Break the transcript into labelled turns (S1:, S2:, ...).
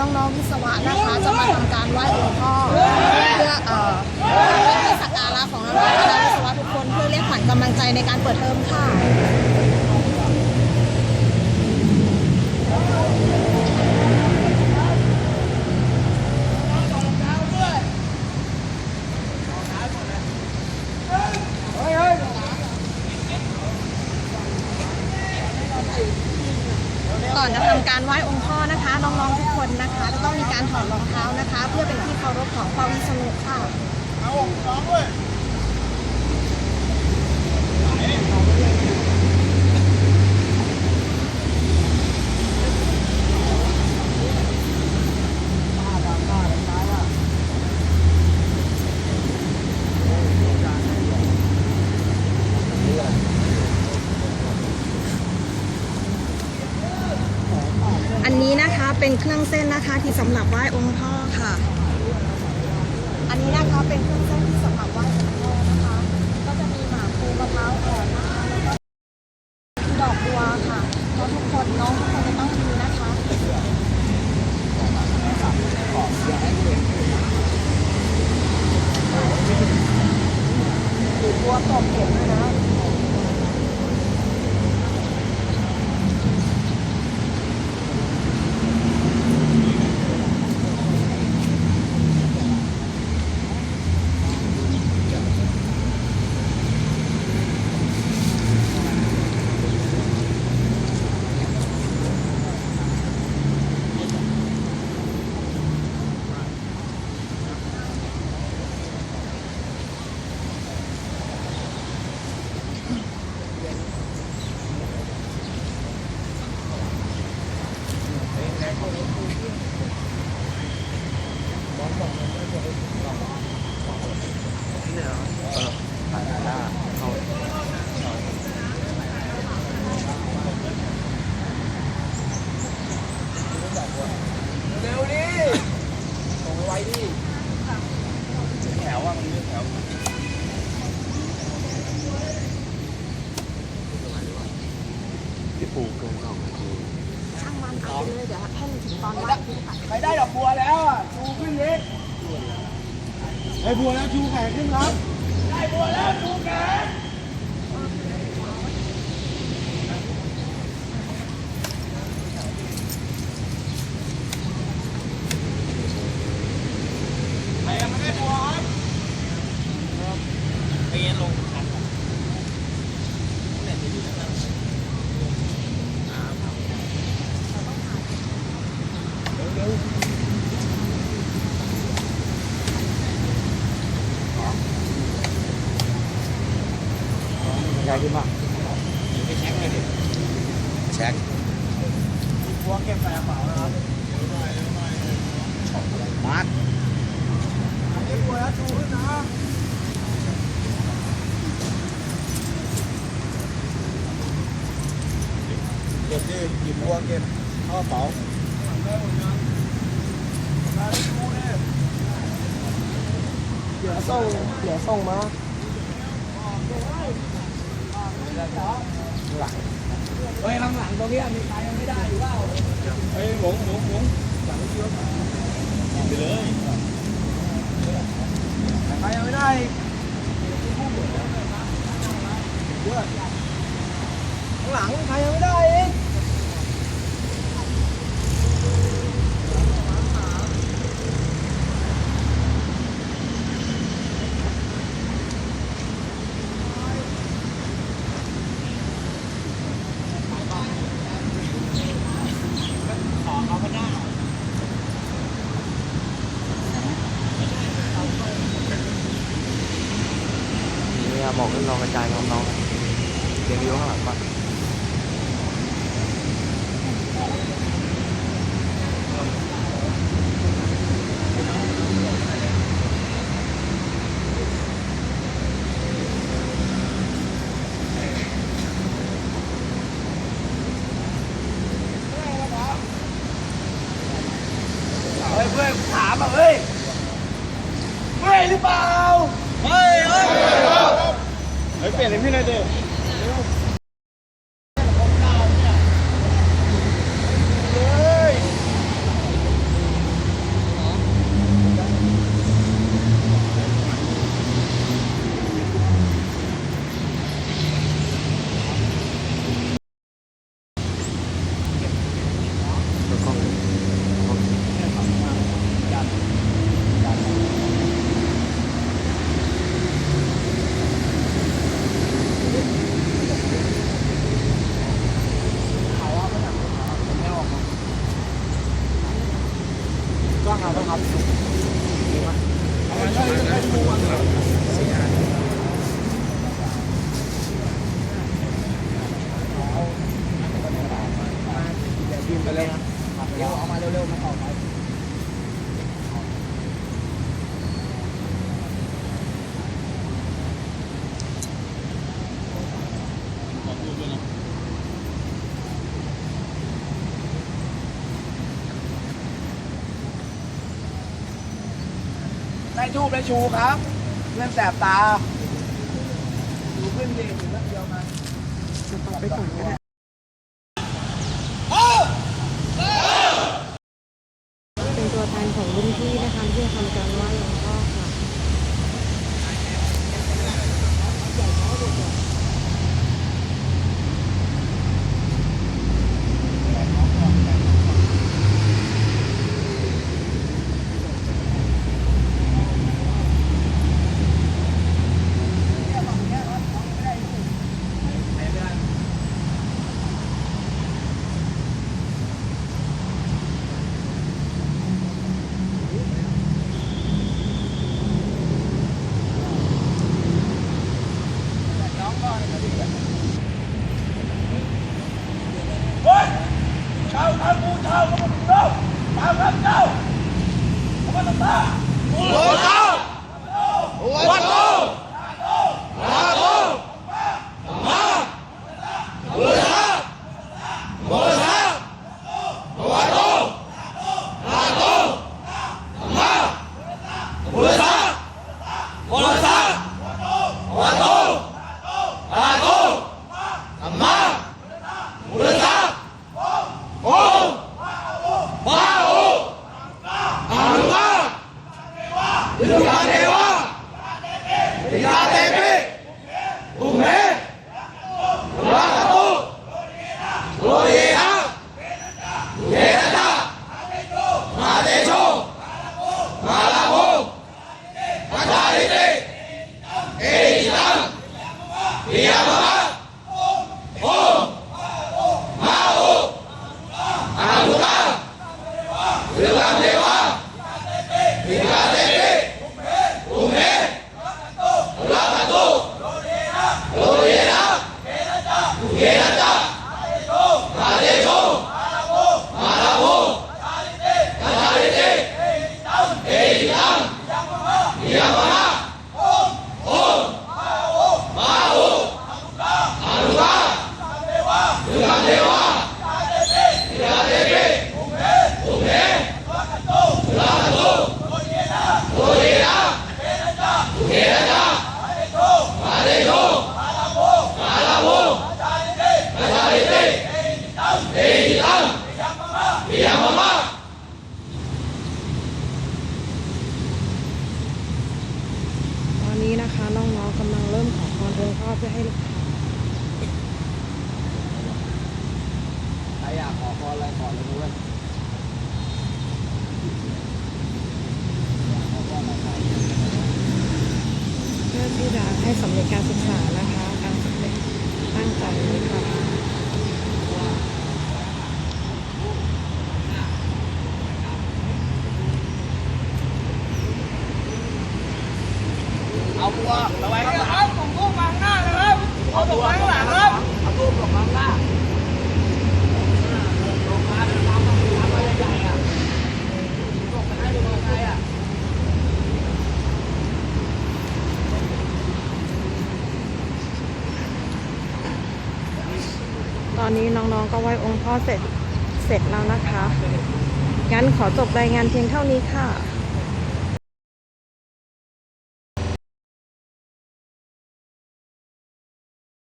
S1: น้องๆวิศวะนะคะจะมาทำการไหว้องค์พ่อเพื่อเอ่อเป็นที่สักการะของน้องๆคณะวิศวะทุกคนเพื่อเรียกขวัญกำลังใจในการเปิดเทอมค่ะก่อนจะทำการไหว้ เป็นที่เคารพของพระวิษณุค่ะอันนี้นะคะเป็นเครื่องเส้นนะคะที่สำหรับไหว้องค์พ่อค่ะอั นนี้นะคะเป็นเครื่องเส้นที่สำหรับไหว้องค์พ่อนะคะ ก็จะมีหมากภูมะพร้าวอ่อนนะคะแล้วก็ดอกบัวค่ะเพราะทุกคนน้องทุกคนจะต้องมีนะคะหรือบัวตบเก็บด้วยนะ
S2: เร็วดิส่งไว้ดิแถวอะมันเรียกแถว
S3: ที่ปลูกเกินสองนาที
S1: ช่างมันเอาไปเลยเดี๋ยวให้มันถึงตอนไหว้ที่ค่ะ
S2: ใครได้ดอกบัวแล้วอะชูขึ้นเล็กได้บัวแล้วชูแขนขึ้นครับ ได้บัวแล้วชูแขนใครยังไม่ได้บัวครับเตียนลงครับใหญ่ ขึ้นมากไปเช็คเลยดิเช็คบัวเก็บใส่กระเป๋านะครับมาร์คได้บัวแล้วชูขึ้นนะเก็บดิหยิบบัวเก็บเข้ากระเป๋าได้หมดยังได้ชูเนี่ยเดี๋ยวส่งเดี๋ยวส่งมา เฮ้ยหลังหลังตรงนี้มีใครยังไม่ได้อยู่เปล่าเฮ้ยหมงหมงหมงหลังเชียวกินไปเลยใครยังไม่ได้ข้างหลังใครยังไม่ได้อีกขอเขาก็ได้
S3: หมอกให้นรอกระจายน้องๆเดี๋ยวเลี้ยวข้างหลังก่อน
S2: ไปเร็วเอามาเร็วๆมาต่อไป ทูบและชูครับเพื่อนแสบตาดูขึ้นดิถึงนักเดียวมา
S4: ไปถึงก็ได้ อะไร
S2: ก่อนเลยเพื่
S4: อที่จะให้สำเร็จการศึกษานะคะ การสำเร็จตั้งใจเลยค่ะ
S2: เอาตัวระวังข้างหลังผมก็วางหน้านะครับเอาตัวข้างหลังครั
S4: นี้น้องๆก็ไหว้องค์พ่อเสร็จเสร็จแล้วนะคะ งั้นขอจบรายงานเพียงเท่านี้ค่ะ